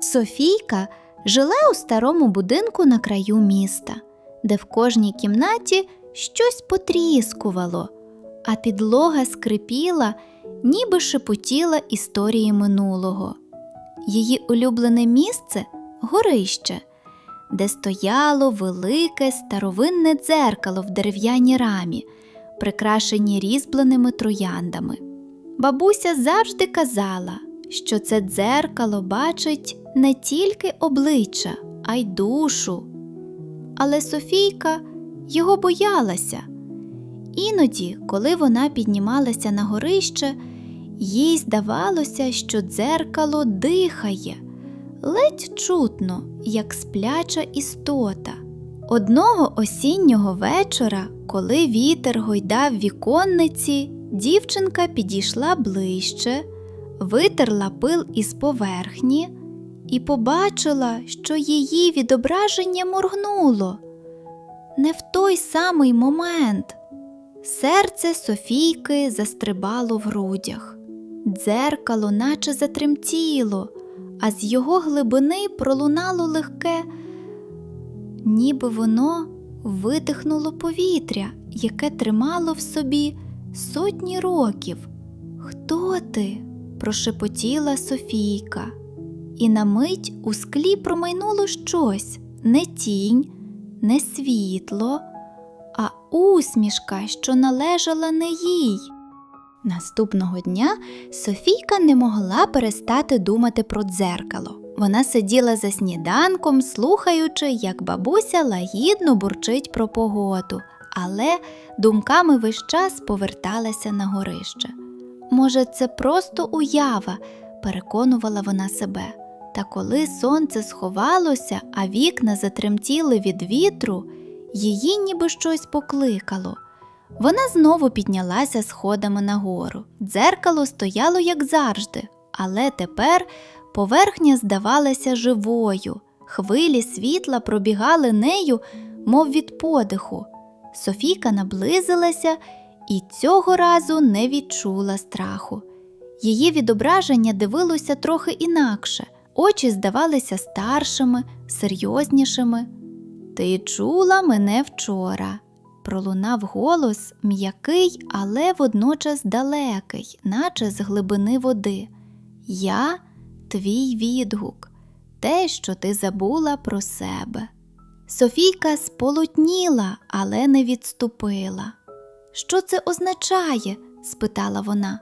Софійка жила у старому будинку на краю міста, де в кожній кімнаті щось потріскувало, а підлога скрипіла, ніби шепотіла історії минулого. Її улюблене місце горище, де стояло велике старовинне дзеркало в дерев'яній рамі, прикрашені різьбленими трояндами. Бабуся завжди казала, що це дзеркало бачить не тільки обличчя, а й душу. Але Софійка його боялася. Іноді, коли вона піднімалася на горище, їй здавалося, що дзеркало дихає, ледь чутно, як спляча істота. Одного осіннього вечора, коли вітер гойдав віконниці, дівчинка підійшла ближче, витерла пил із поверхні і побачила, що її відображення моргнуло. Не в той самий момент. Серце Софійки застрибало в грудях, дзеркало наче затремтіло, а з його глибини пролунало легке, ніби воно видихнуло повітря, яке тримало в собі сотні років. Хто ти? Прошепотіла Софійка, і на мить у склі промайнуло щось не тінь, не світло, а усмішка, що належала не їй. Наступного дня Софійка не могла перестати думати про дзеркало. Вона сиділа за сніданком, слухаючи, як бабуся лагідно бурчить про погоду, але думками весь час поверталася на горище. Може, це просто уява, переконувала вона себе. Та коли сонце сховалося, а вікна затремтіли від вітру, її ніби щось покликало. Вона знову піднялася сходами нагору. Дзеркало стояло, як завжди, але тепер поверхня здавалася живою, хвилі світла пробігали нею, мов від подиху. Софійка наблизилася і цього разу не відчула страху. Її відображення дивилося трохи інакше, очі здавалися старшими, серйознішими. Ти чула мене вчора. Пролунав голос м'який, але водночас далекий, наче з глибини води. Я твій відгук, те, що ти забула про себе. Софійка сполотніла, але не відступила. Що це означає? спитала вона.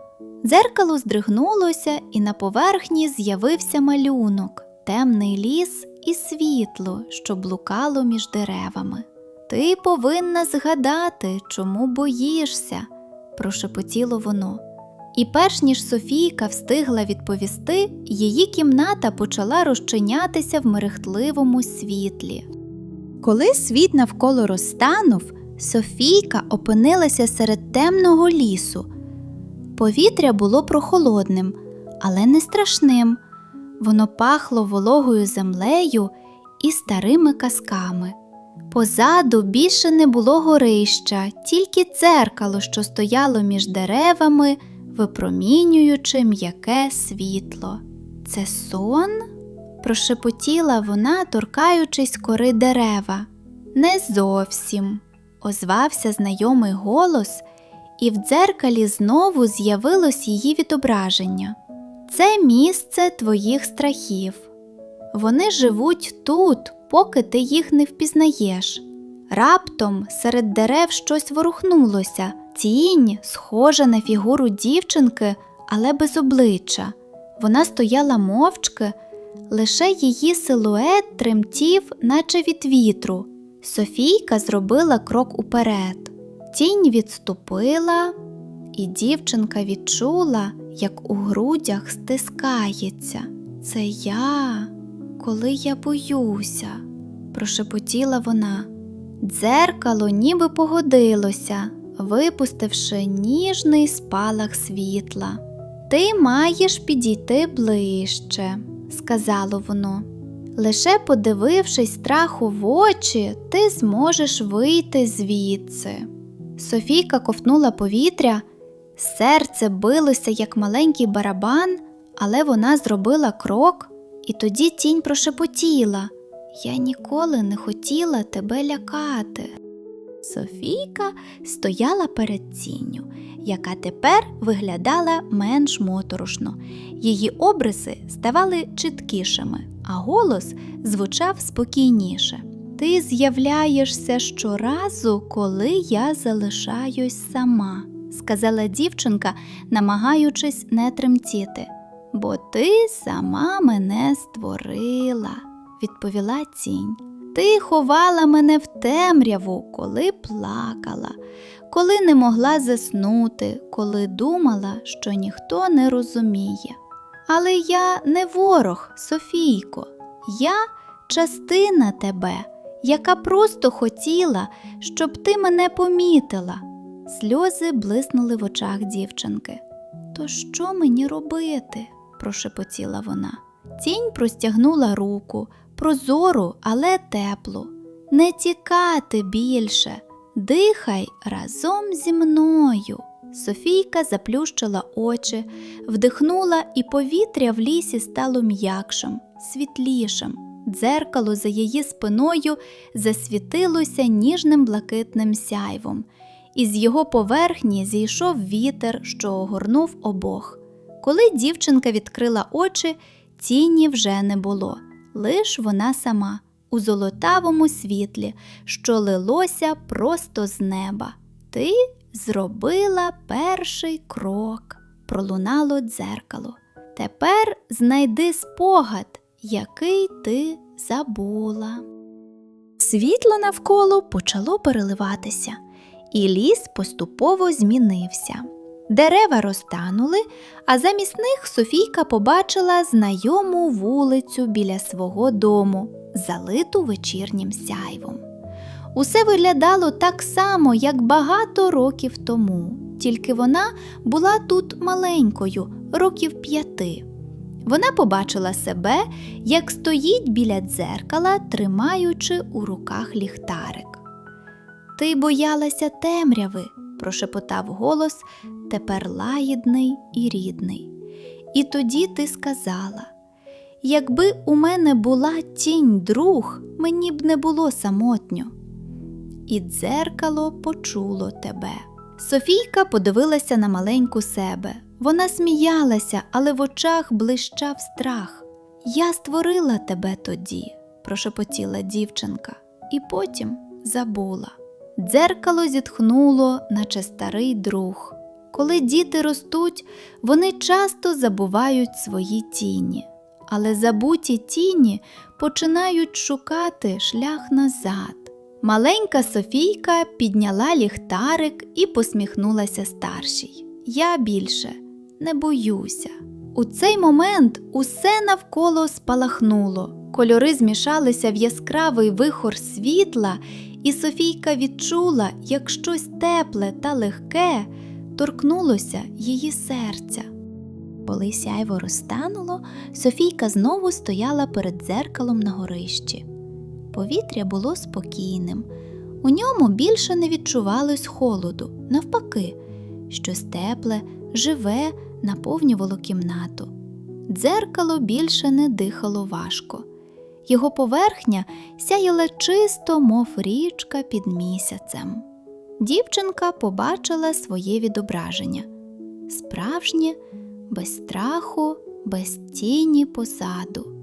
Дзеркало здригнулося, і на поверхні з'явився малюнок, темний ліс і світло, що блукало між деревами. Ти повинна згадати, чому боїшся, прошепотіло воно. І перш ніж Софійка встигла відповісти, її кімната почала розчинятися в мерехтливому світлі. Коли світ навколо розтанув, Софійка опинилася серед темного лісу. Повітря було прохолодним, але не страшним. Воно пахло вологою землею і старими казками. Позаду більше не було горища, тільки дзеркало, що стояло між деревами, випромінюючи м'яке світло. Це сон? прошепотіла вона, торкаючись кори дерева. Не зовсім, озвався знайомий голос, і в дзеркалі знову з'явилось її відображення. Це місце твоїх страхів. Вони живуть тут, поки ти їх не впізнаєш. Раптом серед дерев щось ворухнулося, тінь, схожа на фігуру дівчинки, але без обличчя. Вона стояла мовчки, лише її силует тремтів, наче від вітру. Софійка зробила крок уперед. Тінь відступила, і дівчинка відчула, як у грудях стискається. Це я, коли я боюся, прошепотіла вона. Дзеркало ніби погодилося, випустивши ніжний спалах світла. Ти маєш підійти ближче, сказало воно. Лише подивившись страху в очі, ти зможеш вийти звідси. Софійка ковтнула повітря, серце билося, як маленький барабан, але вона зробила крок І тоді тінь прошепотіла Я ніколи не хотіла тебе лякати. Софійка стояла перед тінню, яка тепер виглядала менш моторошно. Її обриси ставали чіткішими, а голос звучав спокійніше. Ти з'являєшся щоразу, коли я залишаюсь сама, сказала дівчинка, намагаючись не тремтіти. Бо ти сама мене створила, відповіла тінь. Ти ховала мене в темряву, коли плакала, коли не могла заснути, коли думала, що ніхто не розуміє. Але я не ворог, Софійко, я частина тебе, яка просто хотіла, щоб ти мене помітила. Сльози блиснули в очах дівчинки. То що мені робити? прошепотіла вона. Тінь простягнула руку, прозору, але теплу. Не тікати більше, дихай разом зі мною. Софійка заплющила очі, вдихнула, і повітря в лісі стало м'якшим, світлішим. Дзеркало за її спиною засвітилося ніжним блакитним сяйвом, і з його поверхні зійшов вітер, що огорнув обох. Коли дівчинка відкрила очі, тіні вже не було, лиш вона сама у золотавому світлі, що лилося просто з неба. Ти зробила перший крок, пролунало дзеркало. Тепер знайди спогад, який ти забула. Світло навколо почало переливатися, і ліс поступово змінився. Дерева розтанули, а замість них Софійка побачила знайому вулицю біля свого дому, залиту вечірнім сяйвом. Усе виглядало так само, як багато років тому, тільки вона була тут маленькою, років п'яти. Вона побачила себе, як стоїть біля дзеркала, тримаючи у руках ліхтарик. Ти боялася темряви, прошепотав голос, тепер лагідний і рідний. І тоді ти сказала: якби у мене була тінь друг, мені б не було самотньо. І дзеркало почуло тебе. Софійка подивилася на маленьку себе. Вона сміялася, але в очах блищав страх. Я створила тебе тоді, прошепотіла дівчинка, і потім забула. Дзеркало зітхнуло, наче старий друг. Коли діти ростуть, вони часто забувають свої тіні, але забуті тіні починають шукати шлях назад. Маленька Софійка підняла ліхтарик і посміхнулася старшій. Я більше не боюся. У цей момент усе навколо спалахнуло. Кольори змішалися в яскравий вихор світла, і Софійка відчула, як щось тепле та легке торкнулося її серця. Коли сяйво розтануло, Софійка знову стояла перед дзеркалом на горищі. Повітря було спокійним, у ньому більше не відчувалось холоду, навпаки, щось тепле, живе наповнювало кімнату. Дзеркало більше не дихало важко. Його поверхня сяяла чисто, мов річка під місяцем. Дівчинка побачила своє відображення справжнє, без страху, без тіні позаду,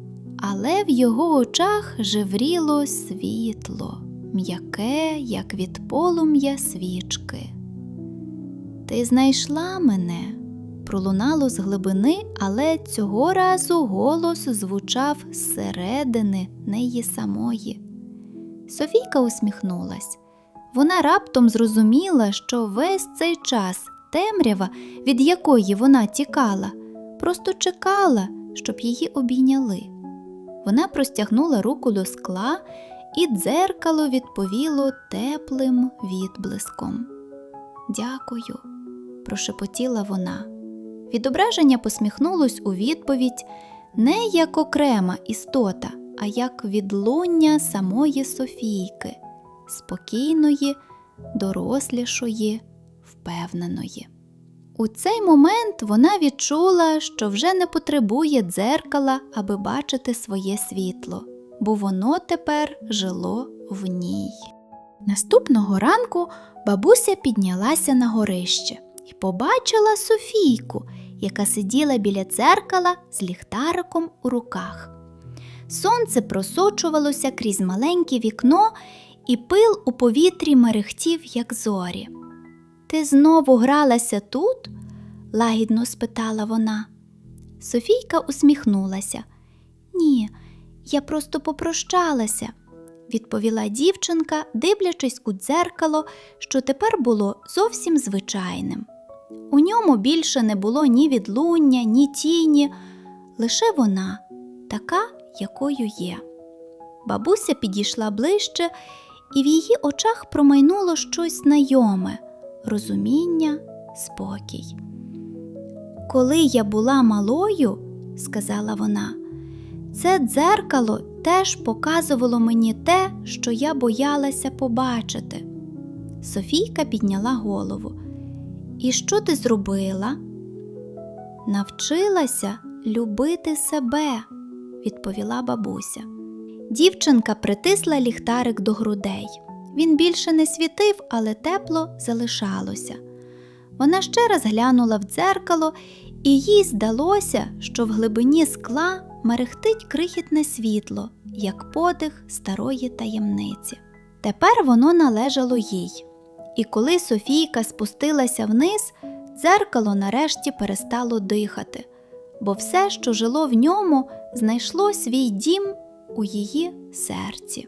але в його очах жевріло світло, м'яке, як від полум'я свічки. Ти знайшла мене, пролунало з глибини, але цього разу голос звучав зсередини неї самої. Софійка усміхнулась. Вона раптом зрозуміла, що весь цей час темрява, від якої вона тікала, просто чекала, щоб її обійняли. Вона простягнула руку до скла, і дзеркало відповіло теплим відблиском. Дякую, прошепотіла вона. Відображення посміхнулось у відповідь не як окрема істота, а як відлуння самої Софійки, спокійної, дорослішої, впевненої. У цей момент вона відчула, що вже не потребує дзеркала, аби бачити своє світло, бо воно тепер жило в ній. Наступного ранку бабуся піднялася на горище і побачила Софійку, яка сиділа біля дзеркала з ліхтариком у руках. Сонце просочувалося крізь маленьке вікно, і пил у повітрі мерехтів, як зорі. Ти знову гралася тут? лагідно спитала вона. Софійка усміхнулася. Ні, я просто попрощалася, відповіла дівчинка, дивлячись у дзеркало, що тепер було зовсім звичайним. У ньому більше не було ні відлуння, ні тіні, лише вона, така, якою є. Бабуся підійшла ближче, і в її очах промайнуло щось знайоме розуміння, спокій. Коли я була малою, сказала вона, це дзеркало теж показувало мені те, що я боялася побачити. Софійка підняла голову. І що ти зробила? Навчилася любити себе, відповіла бабуся. Дівчинка притисла ліхтарик до грудей. Він більше не світив, але тепло залишалося. Вона ще раз глянула в дзеркало, і їй здалося, що в глибині скла мерехтить крихітне світло, як подих старої таємниці. Тепер воно належало їй. І коли Софійка спустилася вниз, дзеркало нарешті перестало дихати, бо все, що жило в ньому, знайшло свій дім у її серці.